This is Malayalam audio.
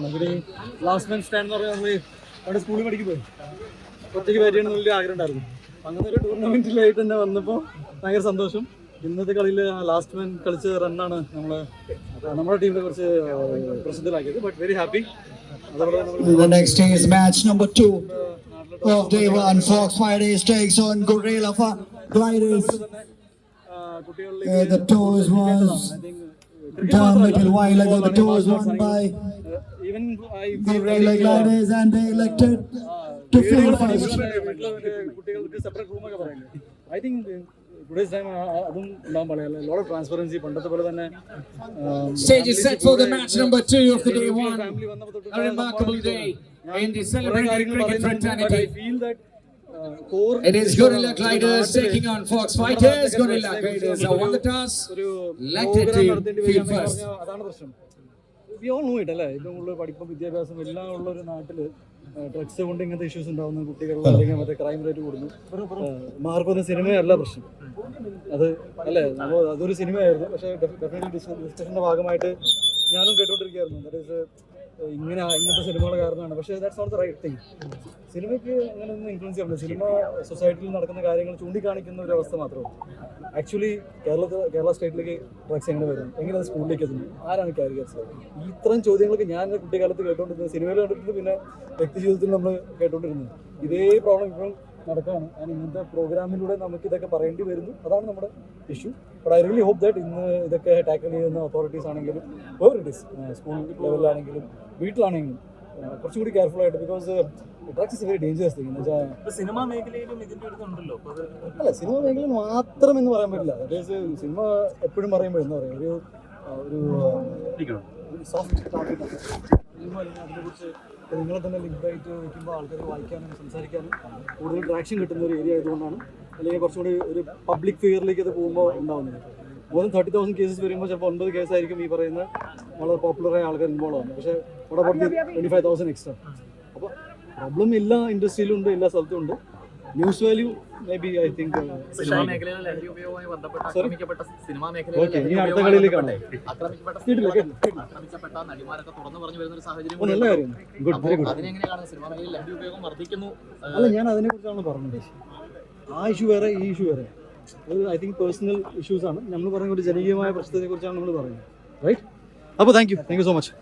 പോകണം ഇവിടെ ഈ ലാസ്റ്റ് മെൻ സ്റ്റാൻഡ് എന്ന് പറഞ്ഞാൽ നമ്മൾ അവിടെ സ്കൂളിൽ പഠിക്കുമ്പോൾ ഒറ്റയ്ക്ക് ചെയ്യണമെന്ന് വലിയ ആഗ്രഹം ഉണ്ടായിരുന്നു അങ്ങനെ ഒരു ടൂർണമെന്റിലായിട്ട് തന്നെ വന്നപ്പോൾ ഭയങ്കര സന്തോഷം. ഇന്നത്തെ കളിയിൽ ലാസ്റ്റ് മാൻ കളിച്ച റണ്ണാണ് നമ്മൾ നമ്മുടെ ടീമിനെ കുറച്ച് പ്രസിദ്ധരാക്കിയത്. But very happy. തന്നെ Uh, കുട്ടികളിലേക്ക് the toes was done a little while ago. The toes won by Even Gorilla Gliders and they elected to field first. കുട്ടികൾക്ക് സെപ്പറേറ്റ് റൂമൊക്കെ പറയുന്നത് ഐ തിങ്ക് ടുഡേസ് ടൈം അതും ഉണ്ടാകാൻ പാടില്ല ലോഡ് ഓഫ് ട്രാൻസ്പെറൻസി പണ്ടത്തെ പോലെ തന്നെ Stage is set for the match number two of the day one. Family വന്നപ്പോൾ തൊട്ട് A remarkable day in the കുറേ celebrated കാര്യങ്ങൾ cricket പറയുന്നുണ്ട് but I fraternity. Feel that core It is Gorilla Gliders taking on Fox Fighters. Gorilla Gliders have won the toss. ഒരു Elected program to നടത്തേണ്ടി field വരിക എന്ന് first. We all know it അല്ലേ? ഏറ്റവും കൂടുതൽ പഠിപ്പും വിദ്യാഭ്യാസം എല്ലാം ഉള്ള ഒരു നാട്ടിൽ ഡ്രഗ്സ് കൊണ്ട് ഇങ്ങനത്തെ ഇഷ്യൂസ് ഉണ്ടാവുന്നു കുട്ടികളിൽ അല്ലെങ്കിൽ മറ്റേ ക്രൈം റേറ്റ് കൂടുന്നു. മാർക്കൊന്നും സിനിമയല്ല പ്രശ്നം. അത് അല്ലേ? അതൊരു സിനിമയായിരുന്നു. പക്ഷേ ഡെഫിനറ്റ്ലി ഡിസ്കഷന്റെ ഭാഗമായിട്ട് ഞാനും കേട്ടുകൊണ്ടിരിക്കുകയായിരുന്നു. ദാറ്റ് ഈസ് ഇങ്ങനെ ഇങ്ങനത്തെ സിനിമകൾ കാരണമാണ്. പക്ഷേ that's not the right thing സിനിമയ്ക്ക് അങ്ങനെ ഒന്നും ഇൻഫ്ലുവൻസ് ചെയ്യാൻ പറ്റില്ല. സിനിമ സൊസൈറ്റിയിൽ നടക്കുന്ന കാര്യങ്ങൾ ചൂണ്ടിക്കാണിക്കുന്ന ഒരു അവസ്ഥ മാത്രമേ ആക്ച്വലി കേരളത്തിൽ കേരള സ്റ്റേറ്റിലേക്ക് ഡ്രഗ്സ് എങ്ങനെ വരും? എങ്ങനെ അത് സ്കൂളിലേക്ക് എത്തുന്നു? ആരാണ് കാരിയേഴ്സ് ഈ ഇത്തരം ചോദ്യങ്ങൾക്ക് ഞാൻ കുട്ടിക്കാലത്ത് കേട്ടുകൊണ്ടിരുന്നത് സിനിമയിൽ കണ്ടിട്ടുണ്ട് പിന്നെ വ്യക്തി ജീവിതത്തിൽ നമ്മൾ കേട്ടുകൊണ്ടിരുന്നത് ഇതേ പ്രോബ്ലം ഇപ്പോഴും നടക്കുകയാണ് ആൻഡ് ഇന്നത്തെ പ്രോഗ്രാമിലൂടെ നമുക്ക് ഇതൊക്കെ പറയേണ്ടി വരുന്നു. അതാണ് നമ്മുടെ issue but I really hope that ഇന്ന് ഇതൊക്കെ ടാക്കിൾ ചെയ്യുന്ന അതോറിറ്റീസ് ആണെങ്കിലും വേർ ഇറ്റ് ഇസ് സ്കൂൾ ലെവലിലാണെങ്കിലും വീട്ടിലാണെങ്കിലും കുറച്ചുകൂടി കെയർഫുൾ ആയിട്ട് because drugs is very dangerous thing എന്ന് വെച്ചാൽ സിനിമ മേഖലയിലും അല്ല സിനിമ മേഖലയിൽ മാത്രം എന്ന് പറയാൻ പറ്റില്ല. അതായത് സിനിമ എപ്പോഴും പറയുമ്പോൾ എന്താ പറയുക ഒരു ഒരു സോഫ്റ്റ് ടോപ്പിക്കാണ് സിനിമ അല്ലെങ്കിൽ അതിനെക്കുറിച്ച് നിങ്ങളെ തന്നെ ലിങ്ക് ആയിട്ട് വയ്ക്കുമ്പോൾ ആൾക്കാർ വായിക്കാനും സംസാരിക്കാനും കൂടുതൽ ട്രാക്ഷൻ കിട്ടുന്ന ഒരു ഏരിയ ആയതുകൊണ്ടാണ്. അല്ലെങ്കിൽ കുറച്ചുകൂടി ഒരു പബ്ലിക് ഫിയറിലേക്ക് അത് പോകുമ്പോൾ ഉണ്ടാവുന്നത്. More than thirty thousand cases വരുമ്പോൾ ചിലപ്പോൾ ഒൻപത് കേസായിരിക്കും ഈ പറയുന്ന വളരെ പോപ്പുലറായ ആൾക്കാർ ഇൻവോൾവ് ആവുന്നത്. പക്ഷേ ഇവിടെ പുറത്ത് ട്വന്റി ഫൈവ് തൗസൻഡ് എക്സ്ട്രാ അപ്പോൾ പ്രോബ്ലം എല്ലാ ഇൻഡസ്ട്രിയിലും ഉണ്ട് എല്ലാ സ്ഥലത്തും ഉണ്ട്. News value maybe I think അല്ല ഞാൻ അതിനെ കുറിച്ചാണ് പറഞ്ഞത്. ആ ഇഷ്യൂ വേറെ ഈ ഇഷ്യൂ വേറെ. അത് ഐ തിങ്ക് പേഴ്സണൽ ഇഷ്യൂസ് ആണ്. നമ്മൾ പറയുന്ന ഒരു ജനകീയമായ പ്രശ്നത്തെ കുറിച്ചാണ് നമ്മൾ പറയുന്നത്. റൈറ്റ് അപ്പോൾ thank you thank you so much